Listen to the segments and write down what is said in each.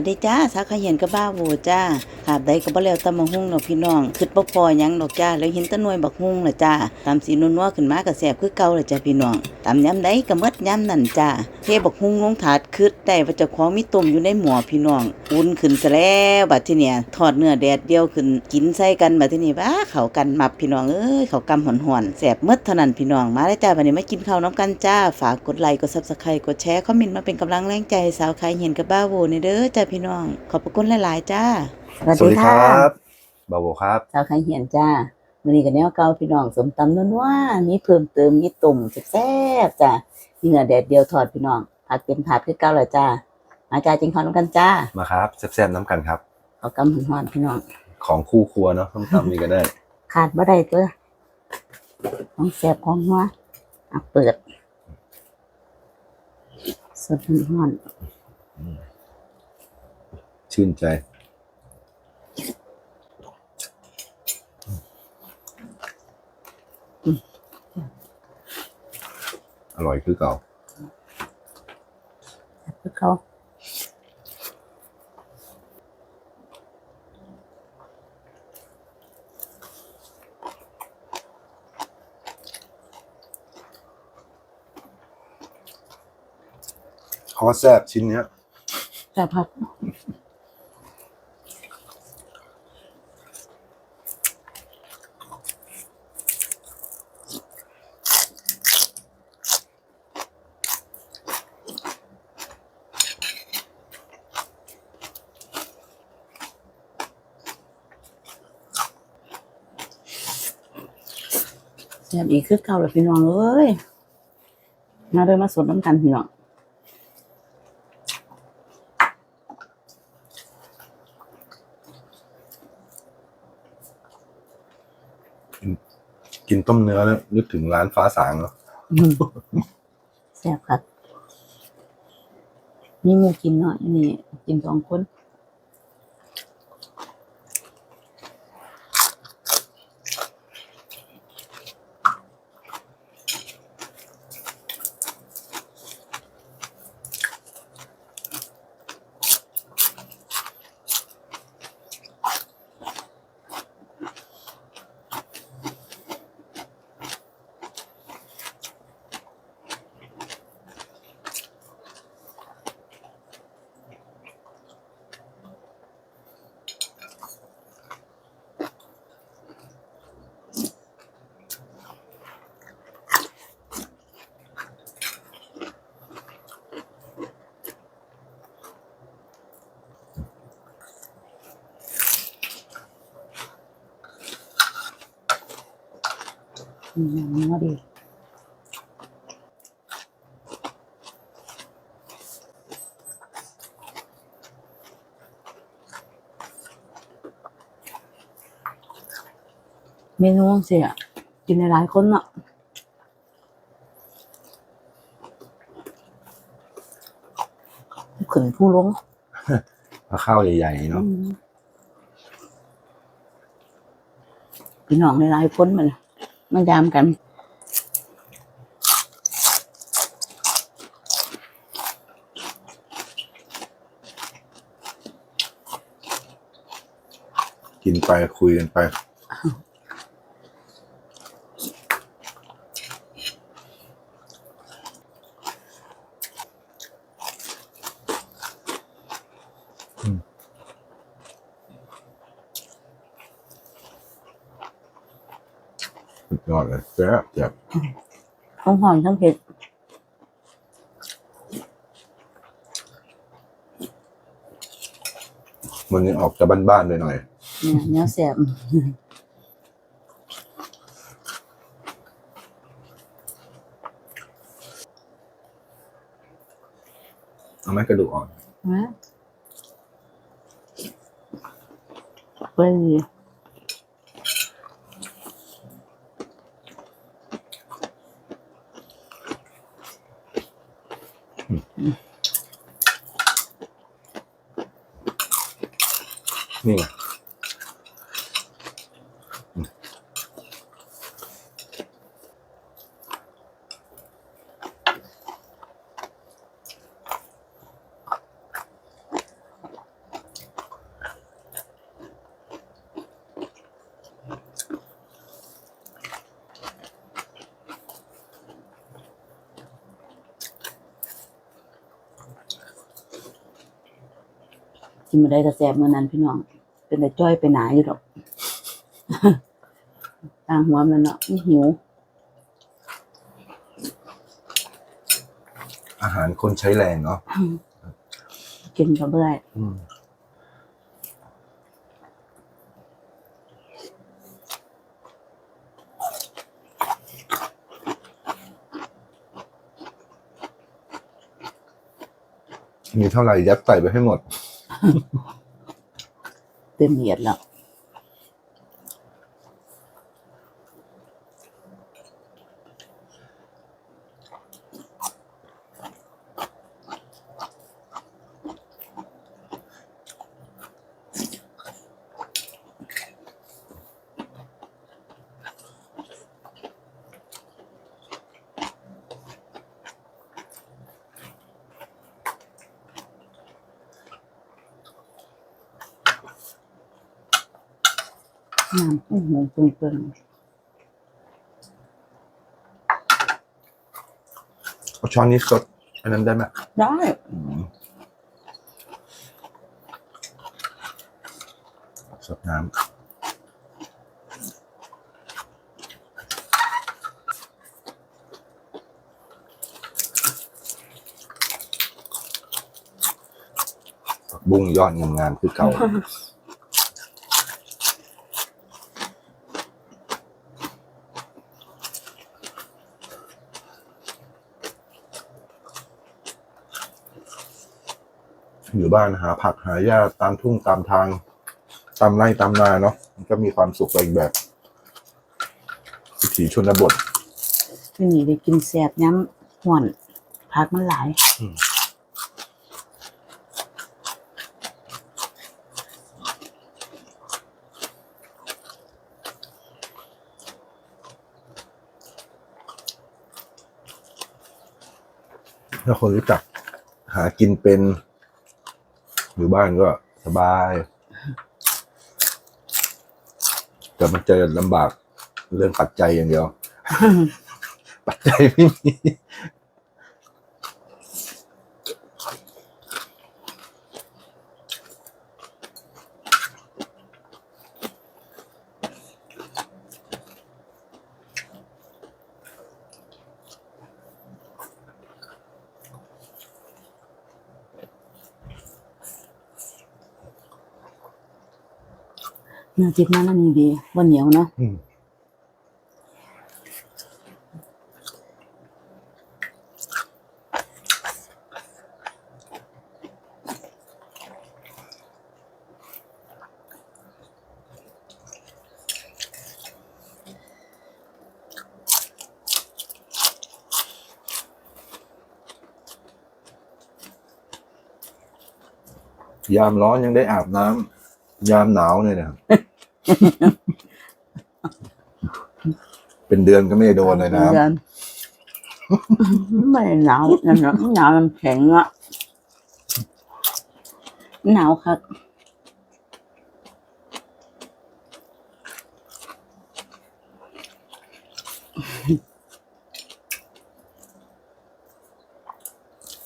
สวัสดีจ้าสาวขยันกับบ้าโวจ้าาบใดก็บ่แล้วตำบักหุ่งเนาะพี่น้องคิดบ่พอหยังดอกจ้าแล้วเห็นตะหน่วยบักหุ่งล่ะจ้าตำสีนัวๆขึ้นมาก็แซ่บคือเก่าล่ะจ้าพี่น้องตำยำใดก็หมดยำนั่นจ้าเทบักหุ่งลงถาดคิดได้ว่าเจ้าของมีต้มอยู่ในหม้อพี่น้องอุ่นขึ้นซะแล้วบัดทีเนี้ยทอดเนื้อแดดเดียวขึ้นกินใส่กันบัดทีนี้ว้าเข้ากันมับพี่น้องเอ้ยเข้ากำหอนๆแซ่บหมดเท่านั้นพี่น้องมาเลยจ้าบัดนี้มากินข้าวน้ำกันจ้าฝากกดไลค์กด Subscribe กดแชร์คอมเมนต์มาเป็นกำลังแรงใจสาวขายเห็นกับบ้าโวในเด้อจ้าพี่น้องขอบพระคุณหลายๆจ้า สวัสดีครับบาโบครับสาวขายเห็นจ้ามื้อนี้ก็แนวเก่าพี่น้องสมตำนัวๆมีเพิ่มเติมมีตุ่มแซ่บๆจ้าเนื้อแดดเดียวทอดพี่น้องผัดเป็นผัดคือเก่าเลยจ้ามาจ้าจิงข้าวน้ำกันจ้ามาครับแซ่บๆน้ำกันครับเอากำหอนๆพี่น้อง ของคู่ครัวเนาะต้องทำนี่ก็ได้ ขาดบ่ได้ตัวของแซ่บของหัวอะเปิดสดหอนชื่นใจ อร่อยคือเก่าๆคือเขาเขาก็แซ่บชิ้นเนี้ยแซ่บครับ แซ่บอีกคือเก่าเลยพี่น้องเอ้ยมาเริ่มมาสดน้ำกันพี่น้องกินต้มเนื้อแล้วนึกถึงร้านฟ้าสางเนาะอืมแซ่บครับมีหมูกินเนาะอันนี่กินสองคน อืมนัวดีเมนูเสียกินในหลายคนเนาะขึ้นผู้ลงเอาข้าวใหญ่ๆเนาะอืมพี่น้องในหลายคนมัน มายามกัน กินไปคุยกันไป ยอดเลยแซ่บแซ่บทั้งหอมทั้งเผ็ดมันนี้ออกจะบ้านๆเลยหน่อยเนี่ยเนื้อแสบเอาไหม่กระดูกอ่อนนะเว้ย นี่ไง กินมาได้ก็แซ่บเมื่อนั้นพี่น้อง เป็นแต่จ้อยไปหนาอยู่ดอกต่างหัวมันเนาะมันหิว อาหารคนใช้แรงเนาะกินก็เบื่ออืมมีเท่าไหร่ยัดใส่ไปให้หมด เต็มเหยียดแล้ว น้ำอื้อหือปรุงเปิงเอาช้อนนี้สดอันนั้นได้ไหมได้ สดน้ำผักบุ้งยอดงามๆคือเก่า อยู่บ้านหาผักหาหญ้าตามทุ่งตามทาง ตามไร่ตามนาเนาะมันก็มีความสุขไปอีกแบบวิถีชนบทที่นี่ได้กินแซ่บย้ำห่วนผักมันหลายอืมถ้าคนรู้จักหากินเป็น อยู่บ้านก็สบาย แต่มันจะลำบากเรื่องปัจจัยอย่างเดียว ปัจจัยไม่มี เนื้อติดมันอันนี้ดีวันเหนียวเนาะยามร้อนยังได้อาบน้ำยามหนาวเนี่ยนะ เป็นเดือนก็ไม่ได้โดนเลยนะเดือนไม่หนาวนั่นเนาะหนาวมันแข็งอะหนาวครับ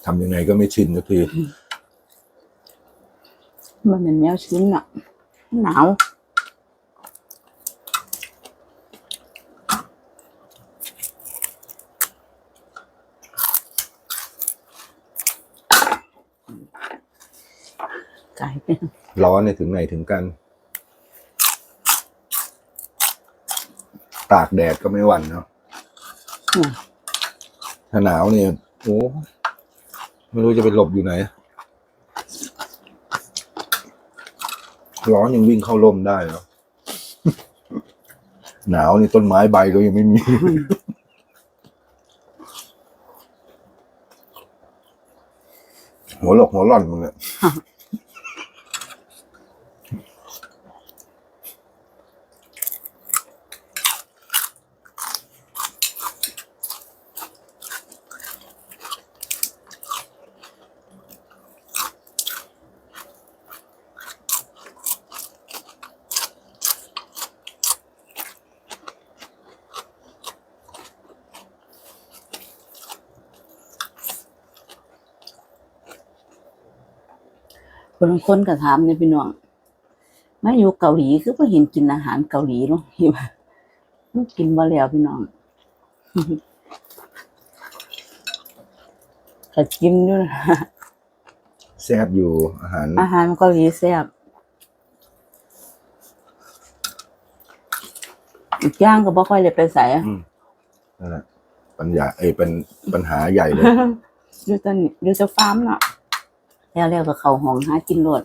ทำยังไงก็ไม่ชินสักทีมันเป็นแนวชื้นอะหนาว ไก่เป็น ร้อนเนี่ยถึงไหนถึงกัน ตากแดดก็ไม่หวั่นเนาะอืมถ้าหนาวเนี่ยโอ้ไม่รู้จะไปหลบอยู่ไหน ร้อนยังวิ่งเข้าร่มได้เนาะหนาวนี่ต้นไม้ใบก็ยังไม่มีหัวหลกหัวหล่อนมึงเนี่ย คนบางคนก็ถามเนี่ยพี่น้องมาอยู่เกาหลีคือบ่เห็นกินอาหารเกาหลีเนาะเห็นว่ามันกินบ่แล้วพี่น้องก็กินอยู่นะแซ่บอยู่อาหาร อาหารเกาหลีแซ่บอีกอย่างก็บ่ค่อยได้ไปใส่อืมนั่นแหละปัญญาเอยเป็นปัญหาใหญ่เลยอยู่แตอนอยู่แต่ฟาร์มเนาะ แล้วแล้วก็เข้าห้องหากินโลด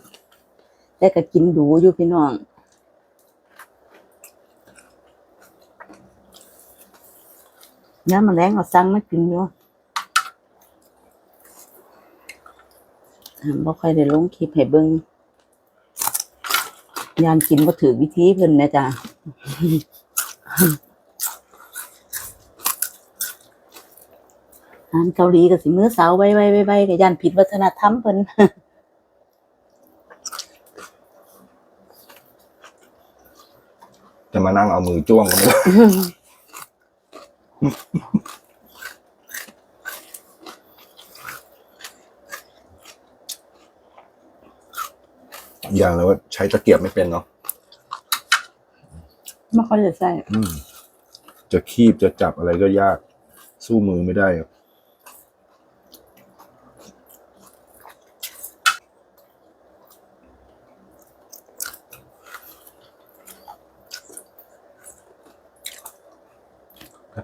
แต่ก็กินดูอยู่พี่น้องยามมาแรงก็สั่งมากินอยู่อ่าบ่ค่อยได้ลงคลิปให้เบิ่งยานกินบ่ถือวิธีเพิ่นแม่จ้ะ อาหารเกาหลีก็สิมื้อเสาร์ไว้ไว้ไว้ไว้ก็ย่านผิดวัฒนธรรมเพิ่นจะมานั่งเอามือจ้วงกันไม่ได้อย่างเลยว่าใช้ตะเกียบไม่เป็นเนาะไม่ค่อยจะใส่อืมจะคีบจะจับอะไรก็ยาก สู้มือไม่ได้ครับ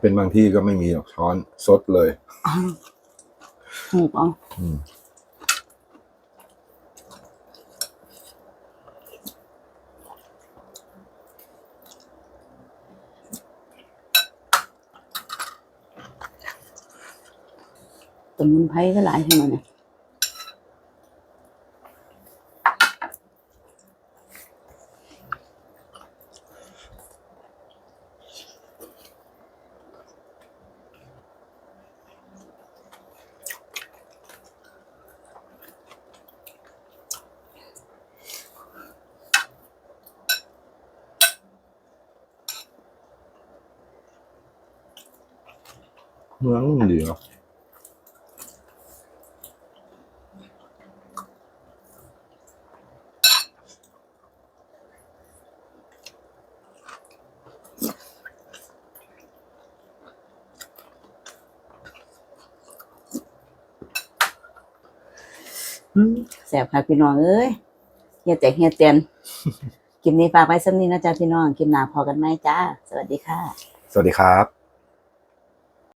เป็นบางที่ก็ไม่มีหรอกช้อนซดเลยหูกเอาอืมสมุนไพรก็หลายทั้งนั้นเนี่ย เมืองมันดีเนาะ嗯อืมแสบค่ะพี่น้องเอ้ยเฮียแต่เฮียเตียนกินนี้ฝากไว้สักนี้นะจ๊ะพี่น้องกินหนาพอกันไหมจ้า สวัสดีค่ะ สวัสดีครับ